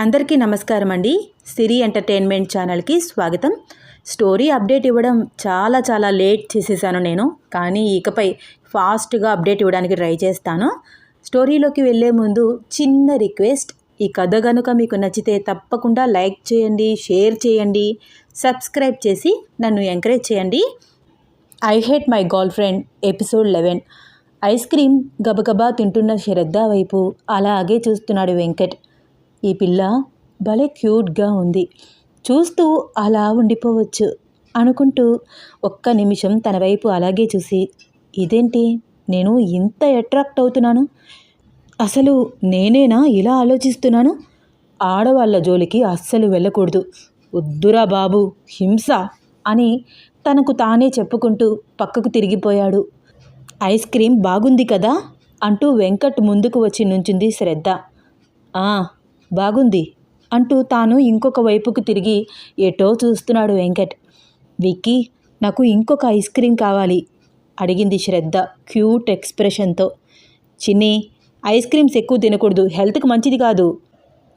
అందరికీ నమస్కారం అండి. సిరి ఎంటర్టైన్మెంట్ ఛానల్కి స్వాగతం. స్టోరీ అప్డేట్ ఇవ్వడం చాలా చాలా లేట్ చేసేసాను నేను కానీ ఇకపై ఫాస్ట్గా అప్డేట్ ఇవ్వడానికి ట్రై చేస్తాను. స్టోరీలోకి వెళ్ళే ముందు చిన్న రిక్వెస్ట్ ఈ కథ కనుక మీకు నచ్చితే తప్పకుండా లైక్ చేయండి షేర్ చేయండి సబ్స్క్రైబ్ చేసి నన్ను ఎంకరేజ్ చేయండి. I hate my girlfriend episode eleven. Ice cream గబగబా తింటున్న శ్రద్ధ వైపు అలాగే చూస్తున్నాడు వెంకట్. ఈ పిల్ల భలే క్యూట్గా ఉంది. చూస్తూ అలా ఉండిపోవచ్చు అనుకుంటూ ఒక్క నిమిషం తన వైపు అలాగే చూసి ఇదేంటి? నేను ఇంత అట్రాక్ట్ అవుతున్నాను? అసలు నేనేనా ఇలా ఆలోచిస్తున్నాను? ఆడవాళ్ళ జోలికి అస్సలు వెళ్ళకూడదు. వద్దురా బాబు హింస అని తనకు తానే చెప్పుకుంటూ పక్కకు తిరిగిపోయాడు. ఐస్ క్రీమ్ బాగుంది కదా అంటూ వెంకట్ ముందుకు వచ్చి నుంచుంది శ్రద్ధ. "ఆ, బాగుంది అంటూ తాను ఇంకొక వైపుకు తిరిగి ఎటో చూస్తున్నాడు వెంకట్. విక్కీ నాకు ఇంకొక ఐస్ క్రీమ్ కావాలి అడిగింది శ్రద్ధ క్యూట్ ఎక్స్ప్రెషన్తో. చిన్ని ఐస్ క్రీమ్స్ ఎక్కువ తినకూడదు హెల్త్కి మంచిది కాదు.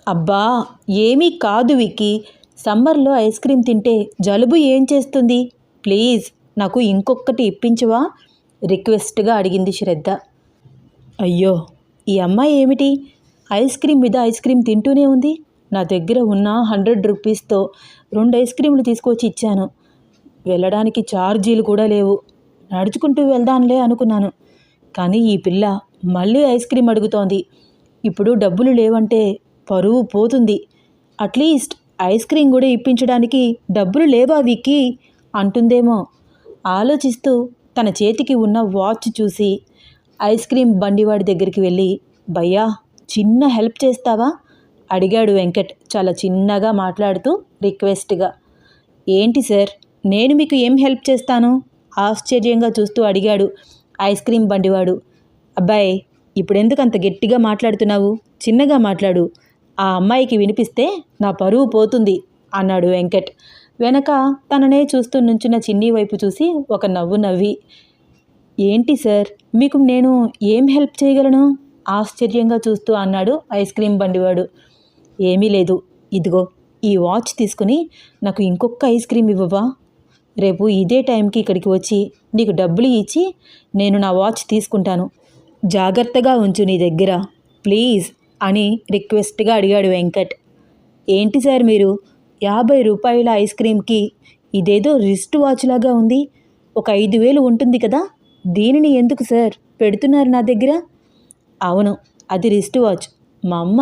అబ్బా ఏమీ కాదు విక్కీ. సమ్మర్లో ఐస్ క్రీమ్ తింటే జలుబు ఏం చేస్తుంది? ప్లీజ్ నాకు ఇంకొకటి ఇప్పించవా? రిక్వెస్ట్గా అడిగింది శ్రద్ధ. అయ్యో ఈ అమ్మాయి ఏమిటి? ఐస్ క్రీమ్ మీద ఐస్ క్రీమ్ తింటూనే ఉంది. నా దగ్గర ఉన్న హండ్రెడ్ రూపీస్తో రెండు ఐస్ క్రీములు తీసుకొచ్చి ఇచ్చాను. వెళ్ళడానికి ఛార్జీలు కూడా లేవు. నడుచుకుంటూ వెళ్దాంలే అనుకున్నాను. కానీ ఈ పిల్ల మళ్ళీ ఐస్ క్రీమ్ అడుగుతోంది. ఇప్పుడు డబ్బులు లేవంటే పరువు పోతుంది. అట్లీస్ట్ ఐస్ క్రీమ్ కూడా ఇప్పించడానికి డబ్బులు లేవా విక్కీ? అంటుందేమో. ఆలోచిస్తూ తన చేతికి ఉన్న వాచ్ చూసి ఐస్ క్రీమ్ బండివాడి దగ్గరికి వెళ్ళి భయ్యా చిన్న హెల్ప్ చేస్తావా? అడిగాడు వెంకట్ చాలా చిన్నగా మాట్లాడుతూ రిక్వెస్ట్గా. ఏంటి సార్ నేను మీకు ఏం హెల్ప్ చేస్తాను? ఆశ్చర్యంగా చూస్తూ అడిగాడు ఐస్ క్రీమ్ బండివాడు. అబ్బాయి ఇప్పుడెందుకు అంత గట్టిగా మాట్లాడుతున్నావు? చిన్నగా మాట్లాడు. ఆ అమ్మాయికి వినిపిస్తే నా పరువు పోతుంది అన్నాడు వెంకట్. వెనక తననే చూస్తూ నుంచున్న చిన్ని వైపు చూసి ఒక నవ్వు నవ్వి ఏంటి సార్ మీకు నేను ఏం హెల్ప్ చేయగలను? ఆశ్చర్యంగా చూస్తూ అన్నాడు ఐస్ క్రీమ్ బండివాడు. ఏమీ లేదు. ఇదిగో ఈ వాచ్ తీసుకుని నాకు ఇంకొక ఐస్ క్రీమ్ ఇవ్వవా? రేపు ఇదే టైంకి ఇక్కడికి వచ్చి నీకు డబ్బులు ఇచ్చి నేను నా వాచ్ తీసుకుంటాను. జాగ్రత్తగా ఉంచు నీ దగ్గర. ప్లీజ్ అని రిక్వెస్ట్గా అడిగాడు వెంకట్. ఏంటి సార్ మీరు? యాభై రూపాయల ఐస్ క్రీమ్కి ఇదేదో రిస్ట్ వాచ్ లాగా ఉంది. ఒక ఐదు వేలు ఉంటుంది కదా? దీనిని ఎందుకు సార్? పెడుతున్నారు నా దగ్గర? అవును అది రిస్ట్ వాచ్. మా అమ్మ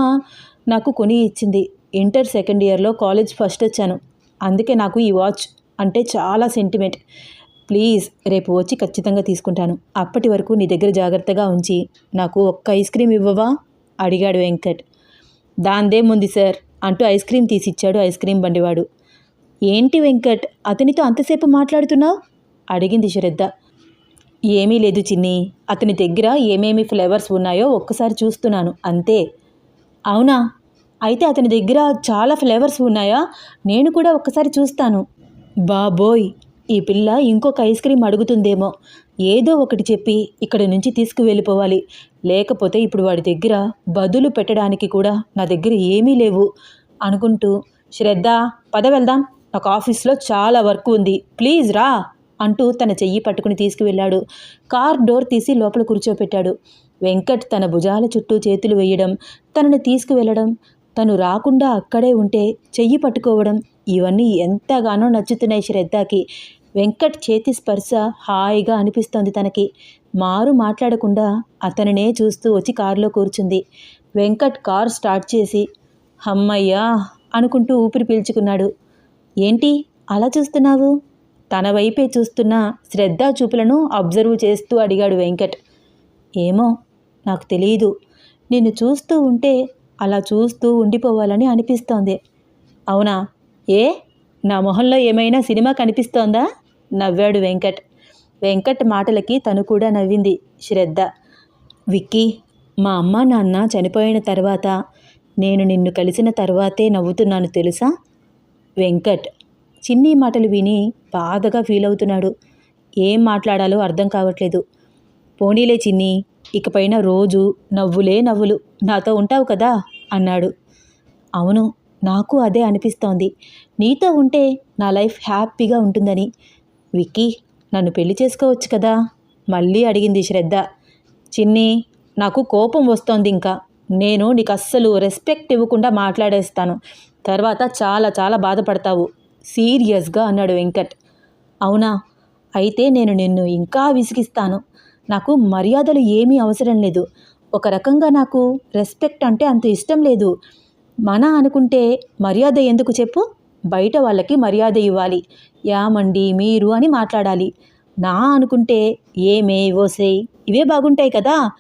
నాకు కొని ఇచ్చింది. ఇంటర్ సెకండ్ ఇయర్లో కాలేజ్ ఫస్ట్ వచ్చాను. అందుకే నాకు ఈ వాచ్ అంటే చాలా సెంటిమెంట్. ప్లీజ్ రేపు వచ్చి ఖచ్చితంగా తీసుకుంటాను. అప్పటి వరకు నీ దగ్గర జాగ్రత్తగా ఉంచి నాకు ఒక్క ఐస్ క్రీమ్ ఇవ్వవా? అడిగాడు వెంకట్. దాందేముంది సార్ అంటూ ఐస్ క్రీమ్ తీసిచ్చాడు ఐస్ క్రీమ్ బండివాడు. ఏంటి వెంకట్ అతనితో అంతసేపు మాట్లాడుతున్నావు? అడిగింది శ్రద్ధ ఏమీ లేదు చిన్ని. అతని దగ్గర ఏమేమి ఫ్లేవర్స్ ఉన్నాయో ఒక్కసారి చూస్తున్నాను. అంతే. అవునా? అయితే అతని దగ్గర చాలా ఫ్లేవర్స్ ఉన్నాయా? నేను కూడా ఒక్కసారి చూస్తాను. బాబోయ్! ఈ పిల్ల ఇంకొక ఐస్ క్రీమ్ అడుగుతుందేమో. ఏదో ఒకటి చెప్పి ఇక్కడి నుంచి తీసుకువెళ్ళిపోవాలి. లేకపోతే ఇప్పుడు వాడి దగ్గర బదులు పెట్టడానికి కూడా నా దగ్గర ఏమీ లేవు అనుకుంటూ శ్రద్ధ పద వెళ్దాం. నాకు ఆఫీస్లో చాలా వర్క్ ఉంది. ప్లీజ్ రా. అంటూ తన చెయ్యి పట్టుకుని తీసుకువెళ్ళాడు. కార్ డోర్ తీసి లోపల కూర్చోపెట్టాడు. వెంకట్ తన భుజాల చుట్టూ చేతులు వేయడం తనని తీసుకువెళ్ళడం తను రాకుండా అక్కడే ఉంటే చెయ్యి పట్టుకోవడం ఇవన్నీ ఎంతగానో నచ్చుతున్నాయి శ్రద్ధకి. వెంకట్ చేతి స్పర్శ హాయిగా అనిపిస్తోంది తనకి. మారు మాట్లాడకుండా అతనినే చూస్తూ వచ్చి కారులో కూర్చుంది. వెంకట్ కార్ స్టార్ట్ చేసి హమ్మయ్యా అనుకుంటూ ఊపిరి పీల్చుకున్నాడు. ఏంటి? అలా చూస్తున్నావు? తన వైపే చూస్తున్న శ్రద్ధా చూపులను అబ్జర్వ్ చేస్తూ అడిగాడు వెంకట్. ఏమో నాకు తెలియదు నిన్ను చూస్తూ ఉంటే అలా చూస్తూ ఉండిపోవాలని అనిపిస్తోంది. అవునా? ఏ? నా మొహంలో ఏమైనా సినిమా కనిపిస్తోందా? నవ్వాడు వెంకట్. వెంకట్ మాటలకి తను కూడా నవ్వింది. శ్రద్ధ. విక్కీ మా అమ్మ నాన్న చనిపోయిన తర్వాత నేను నిన్ను కలిసిన తర్వాతే నవ్వుతున్నాను తెలుసా? వెంకట్. చిన్ని మాటలు విని బాధగా ఫీల్ అవుతున్నాడు. ఏం మాట్లాడాలో అర్థం కావట్లేదు. పోనీలే చిన్ని ఇకపైన రోజు నవ్వులే నవ్వులు. నాతో ఉంటావు కదా? అన్నాడు. అవును నాకు అదే అనిపిస్తోంది. నీతో ఉంటే నా లైఫ్ హ్యాపీగా ఉంటుందని. విక్కీ నన్ను పెళ్ళి చేసుకోవచ్చు కదా? మళ్ళీ అడిగింది శ్రద్ధ. చిన్ని నాకు కోపం వస్తోంది ఇంకా. నేను నీకు అస్సలు రెస్పెక్ట్ ఇవ్వకుండా మాట్లాడేస్తాను. తర్వాత చాలా చాలా బాధపడతావు. సీరియస్గా అన్నాడు వెంకట్. అవునా? అయితే నేను నిన్ను ఇంకా విసిగిస్తాను. నాకు మర్యాదలు ఏమీ అవసరం లేదు. ఒక రకంగా నాకు రెస్పెక్ట్ అంటే అంత ఇష్టం లేదు. మన అనుకుంటే మర్యాద ఎందుకు చెప్పు? బయట వాళ్ళకి మర్యాద ఇవ్వాలి. యామండి మీరు అని మాట్లాడాలి. నా అనుకుంటే ఏమే ఓసేయ్ ఇవే బాగుంటాయి కదా?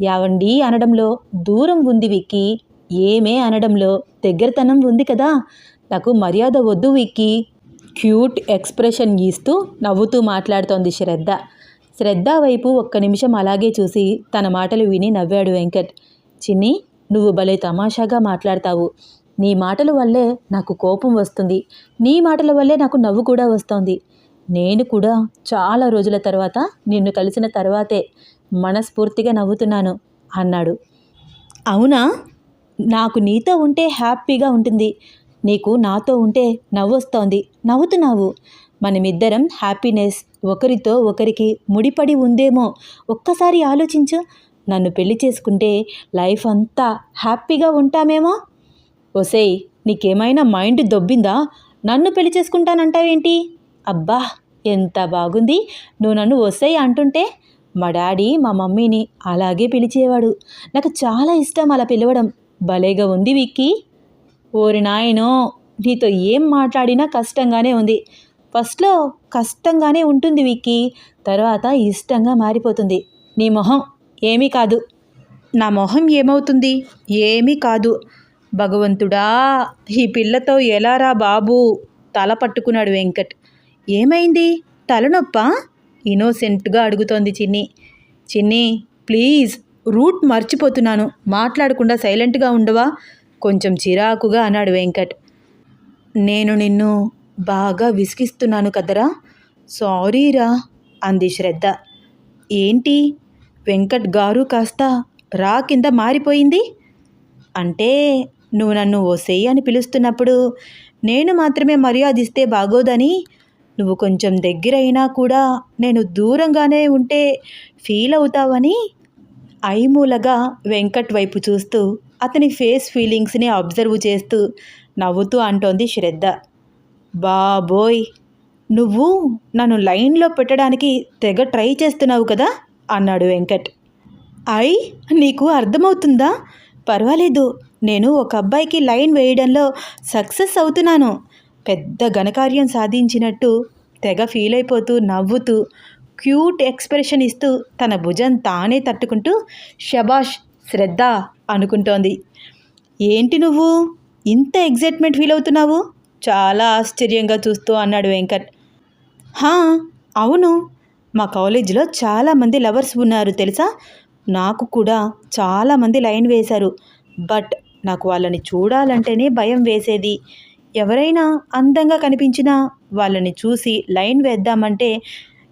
యావండి అనడంలో దూరం ఉంది విక్కి. ఏమే అనడంలో దగ్గరతనం ఉంది కదా? నాకు మర్యాద వద్దు విక్కి. క్యూట్ ఎక్స్ప్రెషన్ గీస్తూ నవ్వుతూ మాట్లాడుతోంది శ్రద్ధ. శ్రద్ధ వైపు ఒక్క నిమిషం అలాగే చూసి తన మాటలు విని నవ్వాడు వెంకట్. చిన్ని నువ్వు భలే తమాషాగా మాట్లాడతావు. నీ మాటల వల్లే నాకు కోపం వస్తుంది. నీ మాటల వల్లే నాకు నవ్వు కూడా వస్తోంది. నేను కూడా చాలా రోజుల తర్వాత నిన్ను కలిసిన తర్వాతే మనస్ఫూర్తిగా నవ్వుతున్నాను అన్నాడు. అవునా? నాకు నీతో ఉంటే హ్యాపీగా ఉంటుంది. నీకు నాతో ఉంటే నవ్వొస్తోంది. నవ్వుతున్నావు. మనమిద్దరం హ్యాపీనెస్. ఒకరితో ఒకరికి ముడిపడి ఉందేమో. ఒక్కసారి ఆలోచించు. నన్ను పెళ్ళి చేసుకుంటే లైఫ్ అంతా హ్యాపీగా ఉంటామేమో? ఒసేయ్ నీకేమైనా మైండ్ దొబ్బిందా? నన్ను పెళ్ళి చేసుకుంటానంటావేంటి? అబ్బా ఎంత బాగుంది. నువ్వు నన్ను వసేయ్ అంటుంటే మా డాడీ మా మమ్మీని అలాగే పిలిచేవాడు. నాకు చాలా ఇష్టం అలా పిలవడం. భలేగా ఉంది విక్కీ. ఓరి నాయనో నీతో ఏం మాట్లాడినా కష్టంగానే ఉంది. ఫస్ట్లో కష్టంగానే ఉంటుంది విక్కీ తర్వాత ఇష్టంగా మారిపోతుంది. నీ మొహం ఏమీ కాదు. నా మొహం ఏమవుతుంది? ఏమీ కాదు. భగవంతుడా ఈ పిల్లతో ఎలారా బాబు? తల పట్టుకున్నాడు వెంకట్. ఏమైంది? తలనొప్ప? ఇనోసెంట్గా అడుగుతోంది చిన్ని. చిన్ని ప్లీజ్ రూట్ మర్చిపోతున్నాను. మాట్లాడకుండా సైలెంట్గా ఉండవా? కొంచెం చిరాకుగా అన్నాడు వెంకట్. నేను నిన్ను బాగా విసిగిస్తున్నాను కదరా. సారీరా అంది శ్రద్ధ. ఏంటి? వెంకట్ గారు కాస్త రా కింద మారిపోయింది? అంటే నువ్వు నన్ను ఓసేయి అని పిలుస్తున్నప్పుడు నేను మాత్రమే మర్యాద ఇస్తే బాగోదని. నువ్వు కొంచెం దగ్గరైనా కూడా నేను దూరంగానే ఉంటే ఫీల్ అవుతావని. ఐమూలగా వెంకట్ వైపు చూస్తూ అతని ఫేస్ ఫీలింగ్స్ని అబ్జర్వ్ చేస్తూ నవ్వుతూ అంటోంది శ్రద్ధ. బాబోయ్! నువ్వు నన్ను లైన్లో పెట్టడానికి తెగ ట్రై చేస్తున్నావు కదా? అన్నాడు వెంకట్. ఐ? నీకు అర్థమవుతుందా? పర్వాలేదు. నేను ఒక అబ్బాయికి లైన్ వేయడంలో సక్సెస్ అవుతున్నాను. పెద్ద ఘనకార్యం సాధించినట్టు తెగ ఫీల్ అయిపోతూ నవ్వుతూ క్యూట్ ఎక్స్ప్రెషన్ ఇస్తూ తన భుజం తానే తట్టుకుంటూ షబాష్ శ్రద్ధ అనుకుంటోంది. ఏంటి నువ్వు? ఇంత ఎగ్జైట్మెంట్ ఫీల్ అవుతున్నావు చాలా ఆశ్చర్యంగా చూస్తూ అన్నాడు వెంకట్. హా అవును. మా కాలేజీలో చాలామంది లవర్స్ ఉన్నారు తెలుసా? నాకు కూడా చాలామంది లైన్ వేశారు. బట్ నాకు వాళ్ళని చూడాలంటేనే భయం వేసేది. ఎవరైనా అందంగా కనిపించినా వాళ్ళని చూసి లైన్ వేద్దామంటే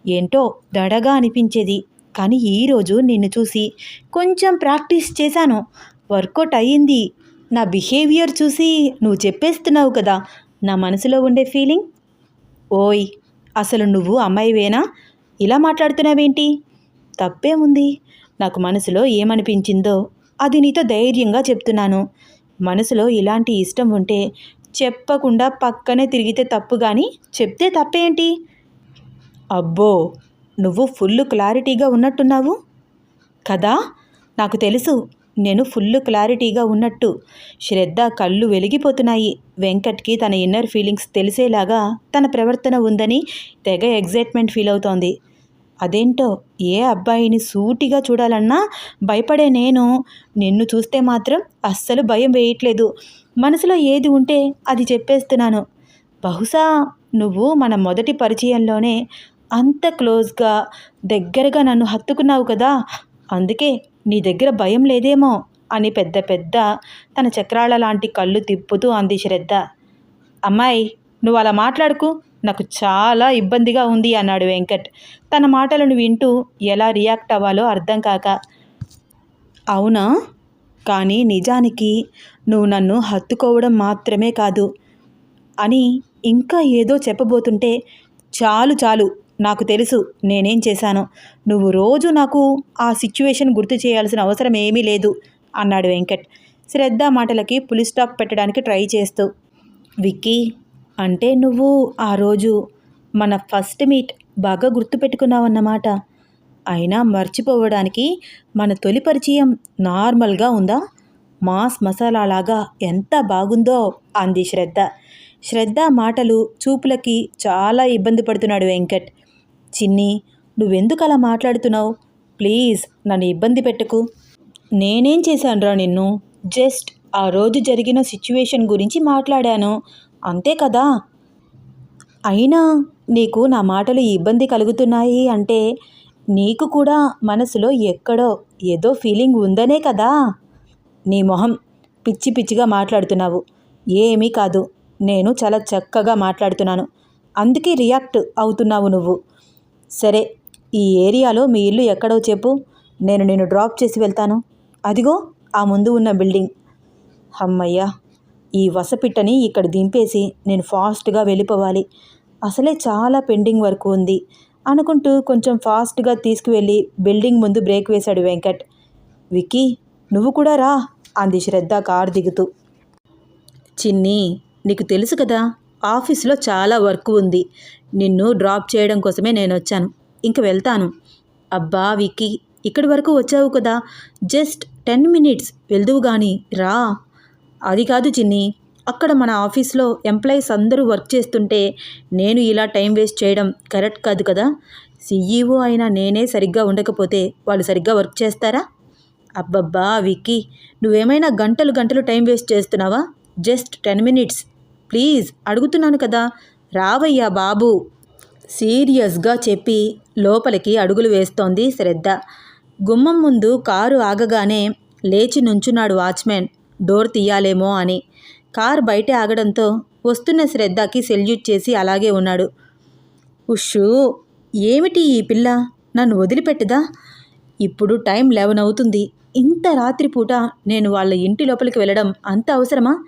ఏంటో దడగా అనిపించేది. కానీ ఈరోజు నిన్ను చూసి కొంచెం ప్రాక్టీస్ చేశాను. వర్కౌట్ అయ్యింది. నా బిహేవియర్ చూసి నువ్వు చెప్పేస్తున్నావు కదా నా మనసులో ఉండే ఫీలింగ్? ఓయ్ అసలు నువ్వు అమ్మాయివేనా? ఇలా మాట్లాడుతున్నావేంటి? తప్పేముంది? నాకు మనసులో ఏమనిపించిందో అది నీతో ధైర్యంగా చెప్తున్నాను. మనసులో ఇలాంటి ఇష్టం ఉంటే చెప్పకుండా పక్కనే తిరిగితే తప్పు కానీ చెప్తే తప్పేంటి? అబ్బో నువ్వు ఫుల్ క్లారిటీగా ఉన్నట్టున్నావు? కదా? నాకు తెలుసు. నేను ఫుల్ క్లారిటీగా ఉన్నట్టు. శ్రద్ధ కళ్ళు వెలిగిపోతున్నాయి. వెంకట్కి తన ఇన్నర్ ఫీలింగ్స్ తెలిసేలాగా తన ప్రవర్తన ఉందని తెగ ఎగ్జైట్మెంట్ ఫీల్ అవుతోంది. అదేంటో? ఏ అబ్బాయిని సూటిగా చూడాలన్నా భయపడే నేను. నిన్ను చూస్తే మాత్రం అస్సలు భయం వేయట్లేదు. మనసులో ఏది ఉంటే అది చెప్పేస్తున్నాను. బహుశా నువ్వు మన మొదటి పరిచయంలోనే అంత క్లోజ్గా దగ్గరగా నన్ను హత్తుకున్నావు కదా అందుకే నీ దగ్గర భయం లేదేమో అని పెద్ద పెద్ద తన చక్రాల లాంటి కళ్ళు తిప్పుతూ అంది శ్రద్ధ. అమ్మాయి నువ్వు అలా మాట్లాడుకు నాకు చాలా ఇబ్బందిగా ఉంది అన్నాడు వెంకట్. తన మాటలను వింటూ ఎలా రియాక్ట్ అవ్వాలో అర్థం కాక అవునా? కానీ నిజానికి నువ్వు నన్ను హత్తుకోవడం మాత్రమే కాదు అని ఇంకా ఏదో చెప్పబోతుంటే చాలు చాలు నాకు తెలుసు నేనేం చేశాను. నువ్వు రోజు నాకు ఆ సిచ్యువేషన్ గుర్తు చేయాల్సిన అవసరం ఏమీ లేదు అన్నాడు వెంకట్. శ్రద్ధ మాటలకి పులి స్టాప్ పెట్టడానికి ట్రై చేస్తూ. విక్కీ అంటే నువ్వు ఆ రోజు మన ఫస్ట్ మీట్ బాగా గుర్తుపెట్టుకున్నావన్నమాట అయినా మర్చిపోవడానికి మన తొలి పరిచయం నార్మల్గా ఉందా? మాస్ మసాలా లాగా ఎంత బాగుందో అంది శ్రద్ధ. శ్రద్ధ మాటలు చూపులకి చాలా ఇబ్బంది పడుతున్నాడు వెంకట్. చిన్ని నువ్వెందుకు అలా మాట్లాడుతున్నావు? ప్లీజ్ నన్ను ఇబ్బంది పెట్టకు. నేనేం చేశానురా నిన్ను? జస్ట్ ఆ రోజు జరిగిన సిచ్యువేషన్ గురించి మాట్లాడాను. అంతే కదా? అయినా నీకు నా మాటలు ఇబ్బంది కలుగుతున్నాయి అంటే నీకు కూడా మనసులో ఎక్కడో ఏదో ఫీలింగ్ ఉందనే కదా? నీ మొహం పిచ్చి పిచ్చిగా మాట్లాడుతున్నావు. ఏమీ కాదు. నేను చాలా చక్కగా మాట్లాడుతున్నాను. అందుకే రియాక్ట్ అవుతున్నావు నువ్వు. సరే ఈ ఏరియాలో మీ ఇల్లు ఎక్కడో చెప్పు. నేను నిన్ను డ్రాప్ చేసి వెళ్తాను. అదిగో ఆ ముందు ఉన్న బిల్డింగ్. అమ్మయ్యా ఈ వసపిట్టని ఇక్కడ దింపేసి నేను ఫాస్ట్గా వెళ్ళిపోవాలి. అసలే చాలా పెండింగ్ వర్క్ ఉంది అనుకుంటూ కొంచెం ఫాస్ట్గా తీసుకువెళ్ళి బిల్డింగ్ ముందు బ్రేక్ వేశాడు వెంకట్. విక్కీ నువ్వు కూడా రా అంది శ్రద్ధ కారు దిగుతూ. చిన్ని నీకు తెలుసు కదా ఆఫీస్లో చాలా వర్క్ ఉంది. నిన్ను డ్రాప్ చేయడం కోసమే నేను వచ్చాను ఇంక వెళ్తాను. అబ్బా విక్కీ ఇక్కడి వరకు వచ్చావు కదా. Just ten minutes. వెళ్దువు కానీ రా. అది కాదు చిన్ని అక్కడ మన ఆఫీస్లో ఎంప్లాయీస్ అందరూ వర్క్ చేస్తుంటే నేను ఇలా టైం వేస్ట్ చేయడం కరెక్ట్ కాదు కదా. సీఈఓ అయినా నేనే సరిగ్గా ఉండకపోతే వాళ్ళు సరిగ్గా వర్క్ చేస్తారా? అబ్బబ్బా విక్కీ నువ్వేమైనా గంటలు గంటలు టైం వేస్ట్ చేస్తున్నావా? Just ten minutes. ప్లీజ్ అడుగుతున్నాను కదా. రావయ్యా బాబు. సీరియస్గా చెప్పి లోపలికి అడుగులు వేస్తోంది శ్రద్ధ. గుమ్మం ముందు కారు ఆగగానే లేచి నుంచున్నాడు వాచ్మెన్ డోర్ తీయాలేమో అని. కారు బయట ఆగడంతో వస్తున్న శ్రద్ధకి సెల్యూట్ చేసి అలాగే ఉన్నాడు. ఉషు ఏమిటి ఈ పిల్ల? నన్ను వదిలిపెట్టదా? ఇప్పుడు టైం లెవెన్ అవుతుంది. ఇంత రాత్రిపూట నేను వాళ్ళ ఇంటి లోపలికి వెళ్ళడం అంత అవసరమా?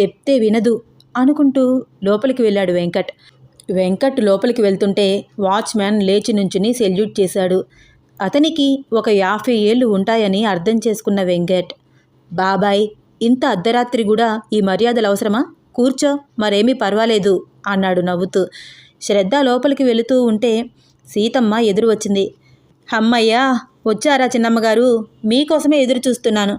చెప్తే వినదు. అనుకుంటూ లోపలికి వెళ్ళాడు వెంకట్. వెంకట్ లోపలికి వెళ్తుంటే వాచ్మ్యాన్ లేచి నుంచుని సెల్యూట్ చేశాడు. అతనికి ఒక యాభై ఏళ్ళు ఉంటాయని అర్థం చేసుకున్న వెంకట్. బాబాయ్ ఇంత అర్ధరాత్రి కూడా ఈ మర్యాదలు అవసరమా? కూర్చో మరేమీ పర్వాలేదు అన్నాడు నవ్వుతూ. శ్రద్ధ లోపలికి వెళుతూ ఉంటే సీతమ్మ ఎదురు వచ్చింది. అమ్మయ్యా వచ్చారా చిన్నమ్మగారు? మీకోసమే ఎదురు చూస్తున్నాను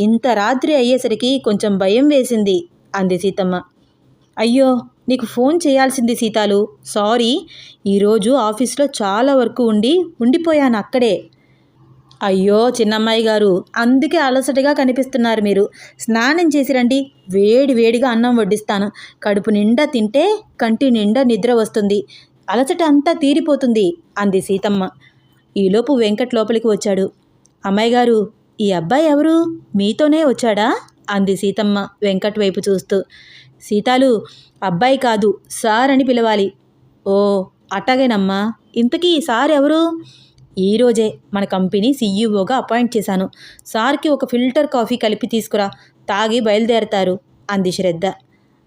ఇంత రాత్రి అయ్యేసరికి కొంచెం భయం వేసింది అంది సీతమ్మ. అయ్యో నీకు ఫోన్ చేయాల్సింది సీతాలు. సారీ ఈరోజు ఆఫీస్లో చాలా వర్క్ ఉండి ఉండిపోయాను అక్కడే. అయ్యో చిన్నమ్మాయి గారు అందుకే అలసటగా కనిపిస్తున్నారు మీరు. స్నానం చేసి రండి వేడి వేడిగా అన్నం వడ్డిస్తాను. కడుపు నిండా తింటే కంటి నిండా నిద్ర వస్తుంది. అలసట అంతా తీరిపోతుంది అంది సీతమ్మ. ఈలోపు వెంకట్ లోపలికి వచ్చాడు. అమ్మాయి గారు ఈ అబ్బాయి ఎవరు? మీతోనే వచ్చాడా? అంది సీతమ్మ వెంకట్ వైపు చూస్తూ. సీతాలు అబ్బాయి కాదు సార్ అని పిలవాలి. ఓ అట్టాగేనమ్మా. ఇంతకీ సార్ ఎవరు? ఈరోజే మన కంపెనీ సీఈఓగా అపాయింట్ చేశాను. సార్కి ఒక ఫిల్టర్ కాఫీ కలిపి తీసుకురా తాగి బయలుదేరతారు అంది శ్రద్ధ.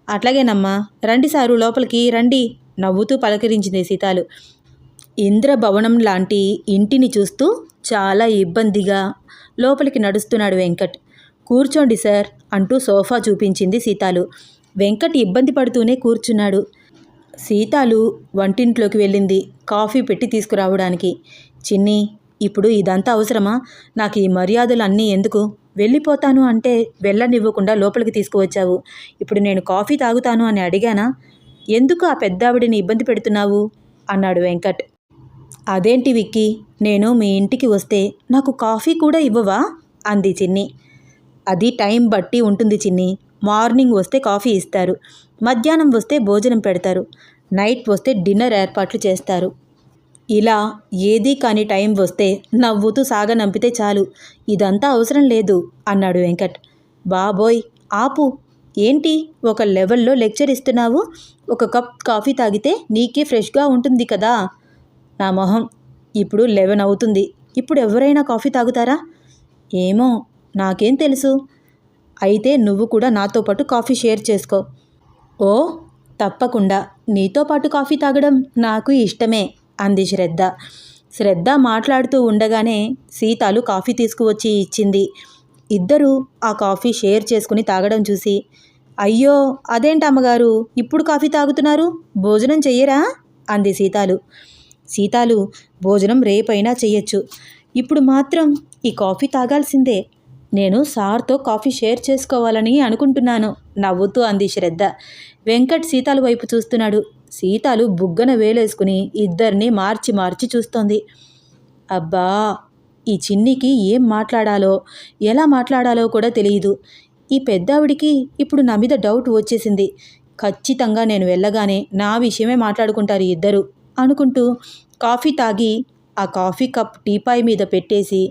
అట్లాగేనమ్మా రండి సారు లోపలికి రండి నవ్వుతూ పలకరించింది సీతాలు. ఇంద్రభవనం లాంటి ఇంటిని చూస్తూ చాలా ఇబ్బందిగా లోపలికి నడుస్తున్నాడు వెంకట్. కూర్చోండి సార్ అంటూ సోఫా చూపించింది సీతాలు. వెంకట్ ఇబ్బంది పడుతూనే కూర్చున్నాడు. సీతాలు వంటింట్లోకి వెళ్ళింది కాఫీ పెట్టి తీసుకురావడానికి. చిన్ని ఇప్పుడు ఇదంతా అవసరమా? నాకు ఈ మర్యాదలు అన్నీ ఎందుకు? వెళ్ళిపోతాను అంటే వెళ్ళనివ్వకుండా లోపలికి తీసుకువచ్చావు. ఇప్పుడు నేను కాఫీ తాగుతాను అని అడిగానా? ఎందుకు ఆ పెద్దావిడిని ఇబ్బంది పెడుతున్నావు? అన్నాడు వెంకట్. అదేంటి విక్కీ నేను మీ ఇంటికి వస్తే నాకు కాఫీ కూడా ఇవ్వవా? అంది చిన్ని. అది టైం బట్టి ఉంటుంది చిన్ని. మార్నింగ్ వస్తే కాఫీ ఇస్తారు మధ్యాహ్నం వస్తే భోజనం పెడతారు నైట్ వస్తే డిన్నర్ ఏర్పాట్లు చేస్తారు. ఇలా ఏదీ కాని టైం వస్తే నవ్వుతూ సాగనంపితే చాలు ఇదంతా అవసరం లేదు అన్నాడు వెంకట్. బాబోయ్ ఆపు ఏంటి ఒక లెవెల్లో లెక్చర్ ఇస్తున్నావు? ఒక కప్ కాఫీ తాగితే నీకే ఫ్రెష్గా ఉంటుంది కదా? నా మొహం ఇప్పుడు లెవెన్ అవుతుంది ఇప్పుడు ఎవరైనా కాఫీ తాగుతారా? ఏమో నాకేం తెలుసు. అయితే నువ్వు కూడా నాతో పాటు కాఫీ షేర్ చేసుకో. ఓ తప్పకుండా. నీతో పాటు కాఫీ తాగడం నాకు ఇష్టమే అంది శ్రద్ధ. శ్రద్ధ మాట్లాడుతూ ఉండగానే సీతాలు కాఫీ తీసుకువచ్చి ఇచ్చింది. ఇద్దరూ ఆ కాఫీ షేర్ చేసుకుని తాగడం చూసి అయ్యో అదేంటి అమ్మగారు ఇప్పుడు కాఫీ తాగుతున్నారు? భోజనం చెయ్యరా? అంది సీతాలు. సీతాలు భోజనం రేపైనా చెయ్యొచ్చు. ఇప్పుడు మాత్రం ఈ కాఫీ తాగాల్సిందే నేను సార్తో కాఫీ షేర్ చేసుకోవాలని అనుకుంటున్నాను నవ్వుతూ అంది శ్రద్ధ. వెంకట్ సీతాలు వైపు చూస్తున్నాడు. సీతాలు బుగ్గన వేలేసుకుని ఇద్దరిని మార్చి మార్చి చూస్తోంది. అబ్బా ఈ చిన్నికి ఏం మాట్లాడాలో ఎలా మాట్లాడాలో కూడా తెలియదు. ఈ పెద్దావిడికి ఇప్పుడు నా మీద డౌట్ వచ్చేసింది. ఖచ్చితంగా నేను వెళ్ళగానే నా విషయమే మాట్లాడుకుంటారు ఇద్దరు అనుకుంటూ కాఫీ తాగి ఆ కాఫీ కప్ టీపాయ్ మీద పెట్టేసి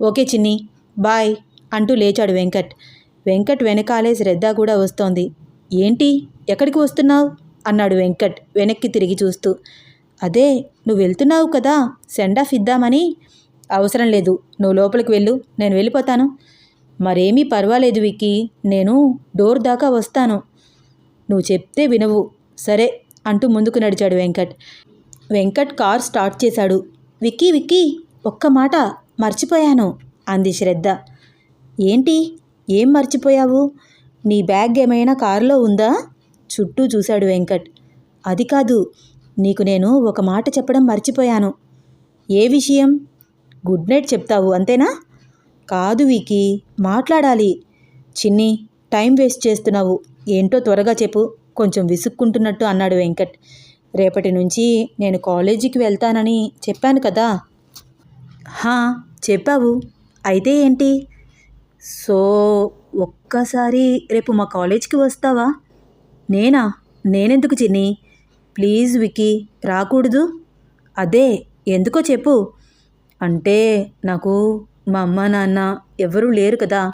ఓకే చిన్ని బాయ్. అంటూ లేచాడు వెంకట్. వెంకట్ వెనకాలే శ్రద్ధ కూడా వస్తోంది. ఏంటి? ఎక్కడికి వస్తున్నావు? అన్నాడు వెంకట్ వెనక్కి తిరిగి చూస్తూ. అదే నువ్వు వెళ్తున్నావు కదా సెండ్ ఆఫ్ ఇద్దామని. అవసరం లేదు నువ్వు లోపలికి వెళ్ళు నేను వెళ్ళిపోతాను. మరేమీ పర్వాలేదు విక్కి నేను డోర్ దాకా వస్తాను. నువ్వు చెప్తే వినవు. సరే అంటూ ముందుకు నడిచాడు వెంకట్. వెంకట్ కార్ స్టార్ట్ చేశాడు. విక్కీ విక్కీ ఒక్క మాట మర్చిపోయాను అంది శ్రద్ధ. ఏంటి? ఏం మర్చిపోయావు? నీ బ్యాగ్ ఏమైనా కారులో ఉందా? చుట్టూ చూశాడు వెంకట్. అది కాదు నీకు నేను ఒక మాట చెప్పడం మర్చిపోయాను. ఏ విషయం? గుడ్ నైట్ చెప్తావు అంతేనా? కాదు వీకి మాట్లాడాలి. చిన్ని టైం వేస్ట్ చేస్తున్నావు. ఏంటో త్వరగా చెప్పు కొంచెం విసుక్కుంటున్నట్టు అన్నాడు వెంకట్. రేపటి నుంచి నేను కాలేజీకి వెళ్తానని చెప్పాను కదా? హా చెప్పావు. అయితే ఏంటి? సో ఒక్కసారి రేపు మా కాలేజ్కి వస్తావా? నేనా? నేనెందుకు చిన్ని? ప్లీజ్ విక్కీ రాకూడదు. అదే ఎందుకో చెప్పు. అంటే నాకు మా అమ్మ నాన్న ఎవరూ లేరు కదా.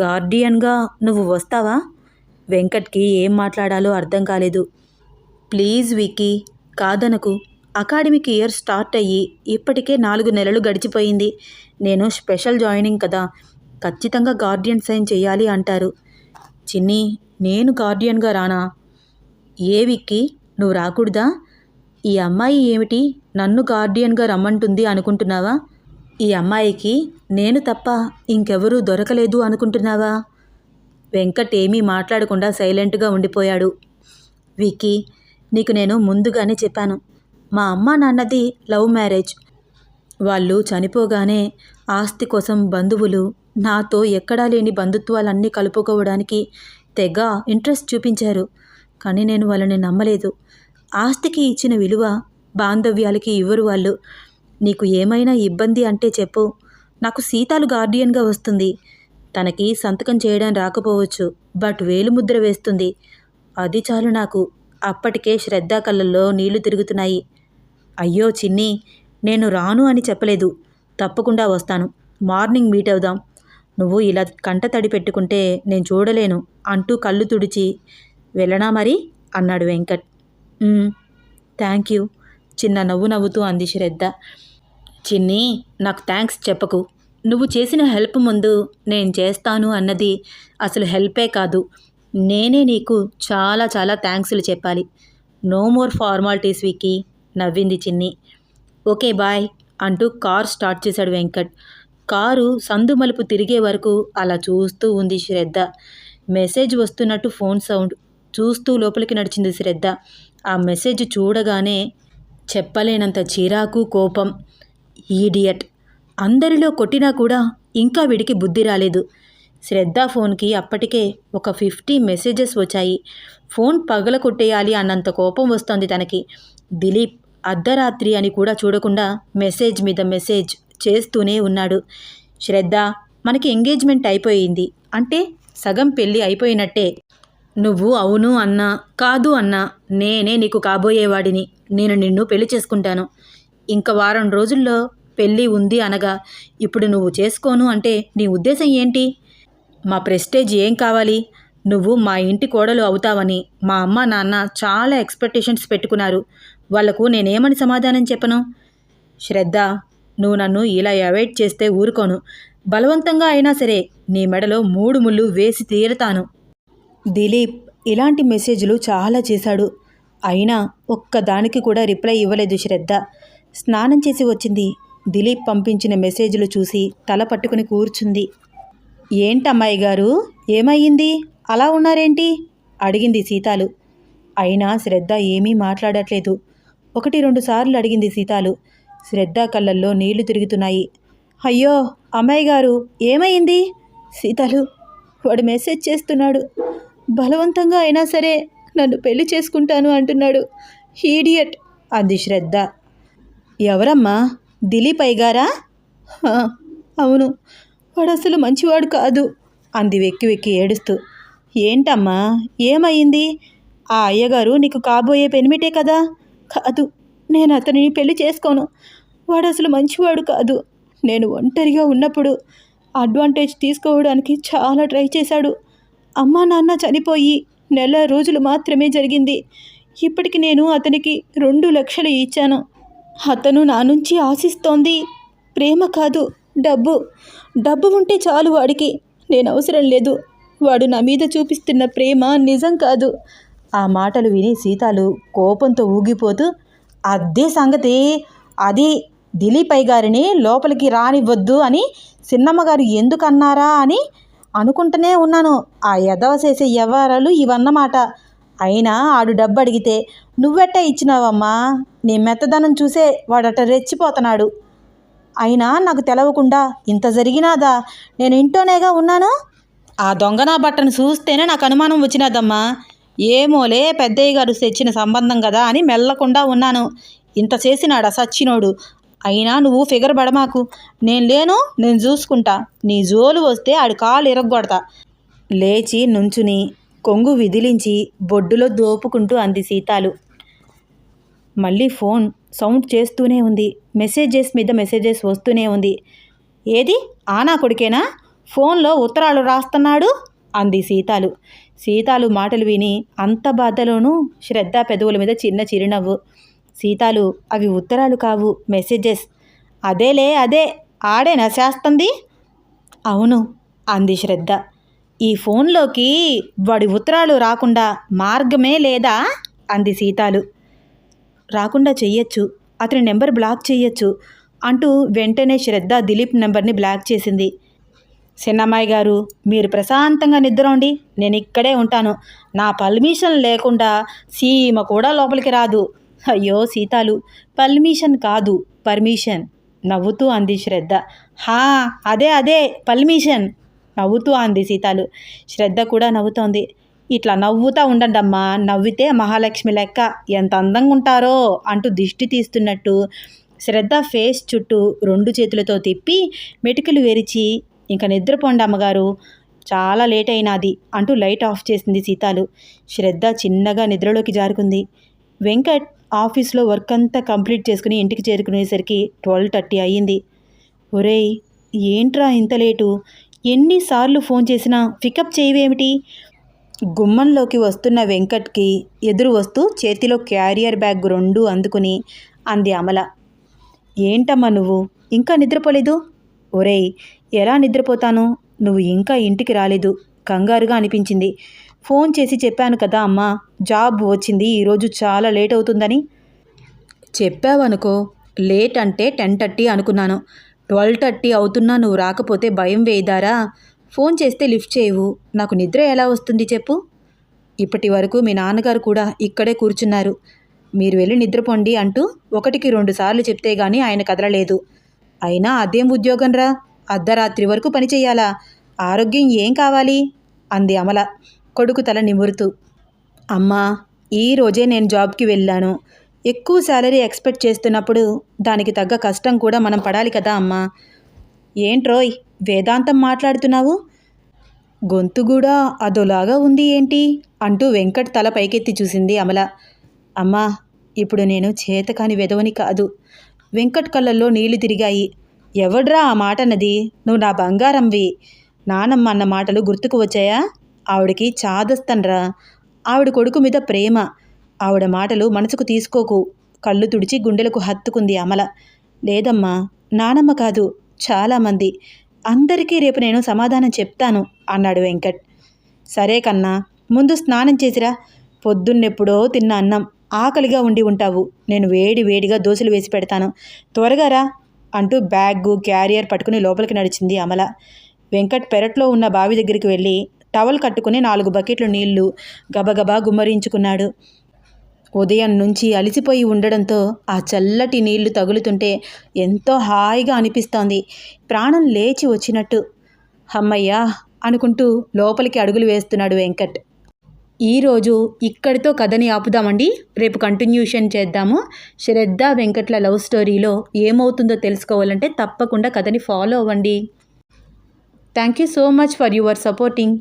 గార్డియన్గా నువ్వు వస్తావా? వెంకట్కి ఏం మాట్లాడాలో అర్థం కాలేదు. ప్లీజ్ విక్కీ కాదనకు. అకాడమిక్ ఇయర్ స్టార్ట్ అయ్యి ఇప్పటికే నాలుగు నెలలు గడిచిపోయింది. నేను స్పెషల్ జాయినింగ్ కదా. ఖచ్చితంగా గార్డియన్ సైన్ చేయాలి అంటారు. చిన్ని నేను గార్డియన్గా రానా? ఏ విక్కీ నువ్వు రాకూడదా? ఈ అమ్మాయి ఏమిటి? నన్ను గార్డియన్గా రమ్మంటుంది అనుకుంటున్నావా? ఈ అమ్మాయికి నేను తప్ప ఇంకెవరూ దొరకలేదు అనుకుంటున్నావా? వెంకట్ ఏమీ మాట్లాడకుండా సైలెంట్గా ఉండిపోయాడు. విక్కీ నీకు నేను ముందుగానే చెప్పాను. మా అమ్మ నాన్నది లవ్ మ్యారేజ్. వాళ్ళు చనిపోగానే ఆస్తి కోసం బంధువులు నాతో ఎక్కడా లేని బంధుత్వాలన్నీ కలుపుకోవడానికి తెగ ఇంట్రెస్ట్ చూపించారు. కానీ నేను వాళ్ళని నమ్మలేదు. ఆస్తికి ఇచ్చిన విలువ బాంధవ్యాలకి ఇవ్వరు వాళ్ళు. నీకు ఏమైనా ఇబ్బంది అంటే చెప్పు. నాకు సీతాలు గార్డియన్గా వస్తుంది. తనకి సంతకం చేయడం రాకపోవచ్చు. బట్ వేలుముద్ర వేస్తుంది. అది చాలు నాకు. అప్పటికే శ్రద్ధా కళ్ళల్లో నీళ్ళు తిరుగుతున్నాయి. అయ్యో చిన్ని నేను రాను అని చెప్పలేదు. తప్పకుండా వస్తాను. మార్నింగ్ మీట్ అవుదాం. నువ్వు ఇలా కంట తడి పెట్టుకుంటే నేను చూడలేను అంటూ కళ్ళు తుడిచి వెళ్ళనా మరి? అన్నాడు వెంకట్. Thank you. చిన్న నవ్వు నవ్వుతూ అంది శ్రద్ధ. చిన్ని నాకు థ్యాంక్స్ చెప్పకు. నువ్వు చేసిన హెల్ప్ ముందు నేను చేస్తాను అన్నది అసలు హెల్పే కాదు. నేనే నీకు చాలా చాలా థ్యాంక్స్లు చెప్పాలి. నో మోర్ ఫార్మాలిటీస్ వికి నవ్వింది చిన్ని. ఓకే బాయ్ అంటూ కార్ స్టార్ట్ చేశాడు వెంకట్. కారు సందు మలుపు తిరిగే వరకు అలా చూస్తూ ఉంది శ్రద్ధ. మెసేజ్ వస్తున్నట్టు ఫోన్ సౌండ్ చూస్తూ లోపలికి నడిచింది శ్రద్ధ. ఆ మెసేజ్ చూడగానే చెప్పలేనంత చిరాకు కోపం. ఈడియట్! అందరిలో కొట్టినా కూడా ఇంకా వీడికి బుద్ధి రాలేదు. శ్రద్ధ ఫోన్కి అప్పటికే ఒక ఫిఫ్టీ మెసేజెస్ వచ్చాయి. ఫోన్ పగల కొట్టేయాలి అన్నంత కోపం వస్తోంది తనకి. దిలీప్ అర్ధరాత్రి అని కూడా చూడకుండా మెసేజ్ మీద మెసేజ్ చేస్తూనే ఉన్నాడు. శ్రద్ధ మనకి ఎంగేజ్మెంట్ అయిపోయింది. అంటే సగం పెళ్ళి అయిపోయినట్టే. నువ్వు అవును అన్నా కాదు అన్నా నేనే నీకు కాబోయేవాడిని. నేను నిన్ను పెళ్ళి చేసుకుంటాను. ఇంక వారం రోజుల్లో పెళ్ళి ఉంది అనగా ఇప్పుడు నువ్వు చేసుకోను అంటే నీ ఉద్దేశం ఏంటి? మా ప్రెస్టేజ్ ఏం కావాలి? నువ్వు మా ఇంటి కోడలు అవుతావని మా అమ్మ నాన్న చాలా ఎక్స్పెక్టేషన్స్ పెట్టుకున్నారు. వాళ్ళకు నేనేమని సమాధానం చెప్పను? శ్రద్ధ నువ్వు నన్ను ఇలా అవాయిడ్ చేస్తే ఊరుకోను. బలవంతంగా అయినా సరే నీ మెడలో మూడు ముళ్ళు వేసి తీరతాను. దిలీప్ ఇలాంటి మెసేజ్లు చాలా చేశాడు. అయినా ఒక్కదానికి కూడా రిప్లై ఇవ్వలేదు శ్రద్ధ. స్నానం చేసి వచ్చింది. దిలీప్ పంపించిన మెసేజ్లు చూసి తల పట్టుకుని కూర్చుంది. ఏంటమ్మాయి గారు? ఏమయ్యింది? అలా ఉన్నారేంటి? అడిగింది సీతాలు. అయినా శ్రద్ధ ఏమీ మాట్లాడట్లేదు. ఒకటి రెండు సార్లు అడిగింది సీతాలు. శ్రద్ధ కళ్ళల్లో నీళ్ళు తిరుగుతున్నాయి. అయ్యో అమ్మాయి గారు ఏమైంది? సీతలు వాడు మెసేజ్ చేస్తున్నాడు. బలవంతంగా అయినా సరే నన్ను పెళ్ళి చేసుకుంటాను అంటున్నాడు. హీడియట్ అంది శ్రద్ధ. ఎవరమ్మా? దిలీప్ అయ్యగారా అవును వాడు అసలు మంచివాడు కాదు అంది వెక్కి వెక్కి ఏడుస్తూ. ఏంటమ్మా ఏమయ్యింది ఆ అయ్యగారు నీకు కాబోయే పెనిమిటే కదా? కాదు నేను అతనిని పెళ్ళి చేసుకోను. వాడు అసలు మంచివాడు కాదు. నేను ఒంటరిగా ఉన్నప్పుడు అడ్వాంటేజ్ తీసుకోవడానికి చాలా ట్రై చేశాడు. అమ్మా నాన్న చనిపోయి నెల రోజులు మాత్రమే జరిగింది. ఇప్పటికి నేను అతనికి రెండు లక్షలు ఇచ్చాను. అతను నా నుంచి ఆశిస్తోంది. ప్రేమ కాదు డబ్బు. డబ్బు ఉంటే చాలు వాడికి. నేను అవసరం లేదు. వాడు నా మీద చూపిస్తున్న ప్రేమ నిజం కాదు. ఆ మాటలు విని సీతాలు కోపంతో ఊగిపోతూ అదే సంగతి. అది దిలీప్ గారిని లోపలికి రానివ్వద్దు అని చిన్నమ్మగారు ఎందుకు అన్నారా అని అనుకుంటూనే ఉన్నాను. ఆ ఎదవ చేసే వ్యవహారాలు ఇవన్నమాట. అయినా ఆడు డబ్బు అడిగితే నువ్వెట్ట ఇచ్చినావమ్మా? నీ మెత్తదనం చూసే వాడట రెచ్చిపోతున్నాడు అయినా నాకు తెలవకుండా ఇంత జరిగినాదా? నేను ఇంట్లోనేగా ఉన్నాను? ఆ దొంగ నా బట్టను చూస్తేనే నాకు అనుమానం వచ్చినదమ్మా. ఏమోలే పెద్దయ్య గారు తెచ్చిన సంబంధం కదా అని మెల్లకుండా ఉన్నాను. ఇంత చేసినాడా సచ్చినోడు? అయినా నువ్వు ఫిగర్ పడమాకు. నేను లేను నేను చూసుకుంటా. నీ జోలు వస్తే ఆడి కాలు ఇరగొడతా లేచి నుంచుని కొంగు విదిలించి బొడ్డులో దోపుకుంటూ అంది సీతాలు. మళ్ళీ ఫోన్ సౌండ్ చేస్తూనే ఉంది. మెసేజెస్ మీద మెసేజెస్ వస్తూనే ఉంది. ఏది? ఆనా కొడుకేనా? ఫోన్లో ఉత్తరాలు రాస్తున్నాడు? అంది సీతాలు. సీతాలు మాటలు విని అంత బాధలోనూ శ్రద్ధ పెదవుల మీద చిన్న చిరునవ్వు. సీతాలు అవి ఉత్తరాలు కావు మెసేజెస్. అదేలే అదే ఆడేనా చేస్తుంది అవును అంది శ్రద్ధ. ఈ ఫోన్లోకి వాడి ఉత్తరాలు రాకుండా మార్గమే లేదా? అంది సీతాలు. రాకుండా చెయ్యొచ్చు అతని నెంబర్ బ్లాక్ చెయ్యొచ్చు అంటూ వెంటనే శ్రద్ధ దిలీప్ నెంబర్ని బ్లాక్ చేసింది. చిన్నమ్మాయి గారు మీరు ప్రశాంతంగా నిద్రండి నేను ఇక్కడే ఉంటాను. నా పర్మిషన్ లేకుండా సీమ కూడా లోపలికి రాదు. అయ్యో సీతాలు పర్మిషన్ కాదు పర్మిషన్. నవ్వుతూ అంది శ్రద్ధ. హా అదే అదే పర్మిషన్. నవ్వుతూ అంది సీతాలు. శ్రద్ధ కూడా నవ్వుతోంది. ఇట్లా నవ్వుతా ఉండండమ్మా నవ్వితే మహాలక్ష్మి లెక్క. ఎంత అందంగా ఉంటారో అంటూ దిష్టి తీస్తున్నట్టు శ్రద్ధ ఫేస్ చుట్టూ రెండు చేతులతో తిప్పి మెటుకులు విరిచి ఇంకా నిద్రపోండి అమ్మగారు. చాలా లేట్ అయినాది అంటూ లైట్ ఆఫ్ చేసింది సీతాలు. శ్రద్ధ చిన్నగా నిద్రలోకి జారుకుంది. వెంకట్ ఆఫీస్లో వర్క్ అంతా కంప్లీట్ చేసుకుని ఇంటికి చేరుకునేసరికి ట్వెల్వ్ థర్టీ అయ్యింది. ఒరేయ్ ఏంట్రా ఇంత లేటు? ఎన్నిసార్లు ఫోన్ చేసినా పికప్ చేయవేమిటి? గుమ్మంలోకి వస్తున్న వెంకట్కి ఎదురు వస్తూ చేతిలో క్యారియర్ బ్యాగ్ రెండు అందుకుని అంది అమల. ఏంటమ్మా నువ్వు? ఇంకా నిద్రపోలేదు? ఒరేయ్ ఎలా నిద్రపోతాను? నువ్వు ఇంకా ఇంటికి రాలేదు. కంగారుగా అనిపించింది. ఫోన్ చేసి చెప్పాను కదా అమ్మా జాబ్ వచ్చింది ఈరోజు చాలా లేట్ అవుతుందని. చెప్పావనుకో లేట్ అంటే టెన్ థర్టీ అనుకున్నాను. ట్వెల్వ్ థర్టీ అవుతున్నా నువ్వు రాకపోతే భయం వేయదారా? ఫోన్ చేస్తే లిఫ్ట్ చేయవు. నాకు నిద్ర ఎలా వస్తుంది చెప్పు? ఇప్పటి వరకు మీ నాన్నగారు కూడా ఇక్కడే కూర్చున్నారు. మీరు వెళ్ళి నిద్రపోండి అంటూ ఒకటికి రెండు సార్లు చెప్తే గానీ ఆయన కదలలేదు. అయినా అదేం ఉద్యోగం రా అర్ధరాత్రి వరకు పని ఆరోగ్యం ఏం కావాలి? అంది అమల. కొడుకు తల నిమురుతూ. అమ్మా ఈ రోజే నేను జాబ్కి వెళ్ళాను. ఎక్కువ శాలరీ ఎక్స్పెక్ట్ చేస్తున్నప్పుడు దానికి తగ్గ కష్టం కూడా మనం పడాలి కదా అమ్మా. ఏంట్రోయ్ వేదాంతం మాట్లాడుతున్నావు? గొంతు కూడా అదోలాగా ఉంది ఏంటి? అంటూ వెంకట్ తల పైకెత్తి చూసింది అమల. అమ్మా ఇప్పుడు నేను చేతకాని వెదవని కాదు. వెంకట్ కళ్ళల్లో నీళ్ళు తిరిగాయి. ఎవడ్రా ఆ మాట అన్నది నువ్వు నా బంగారంవి. నానమ్మ అన్న మాటలు గుర్తుకు వచ్చాయా? ఆవిడకి చాదస్తన్రా ఆవిడ కొడుకు మీద ప్రేమ. ఆవిడ మాటలు మనసుకు తీసుకోకు. కళ్ళు తుడిచి గుండెలకు హత్తుకుంది అమల. లేదమ్మా నానమ్మ కాదు చాలామంది. అందరికీ రేపు నేను సమాధానం చెప్తాను అన్నాడు వెంకట్. సరే కన్నా ముందు స్నానం చేసిరా. పొద్దున్నెప్పుడో తిన్న అన్నం ఆకలిగా ఉండి ఉంటావు. నేను వేడి వేడిగా దోశలు వేసి పెడతాను. త్వరగా రా. అంటూ బ్యాగ్ క్యారియర్ పట్టుకుని లోపలికి నడిచింది అమల. వెంకట్ పెరట్లో ఉన్న బావి దగ్గరికి వెళ్ళి టవల్ కట్టుకుని నాలుగు బకెట్లు నీళ్ళు గబగబా గుమ్మరించుకున్నాడు. ఉదయం నుంచి అలిసిపోయి ఉండడంతో ఆ చల్లటి నీళ్ళు తగులుతుంటే ఎంతో హాయిగా అనిపిస్తోంది. ప్రాణం లేచి వచ్చినట్టు. హమ్మయ్యా అనుకుంటూ లోపలికి అడుగులు వేస్తున్నాడు వెంకట్. ఈరోజు ఇక్కడితో కథని ఆపుదామండి. రేపు కంటిన్యూషన్ చేద్దాము. శ్రద్ధ వెంకట్ల లవ్ స్టోరీలో ఏమవుతుందో తెలుసుకోవాలంటే తప్పకుండా కథని ఫాలో అవ్వండి. Thank you so much for your supporting.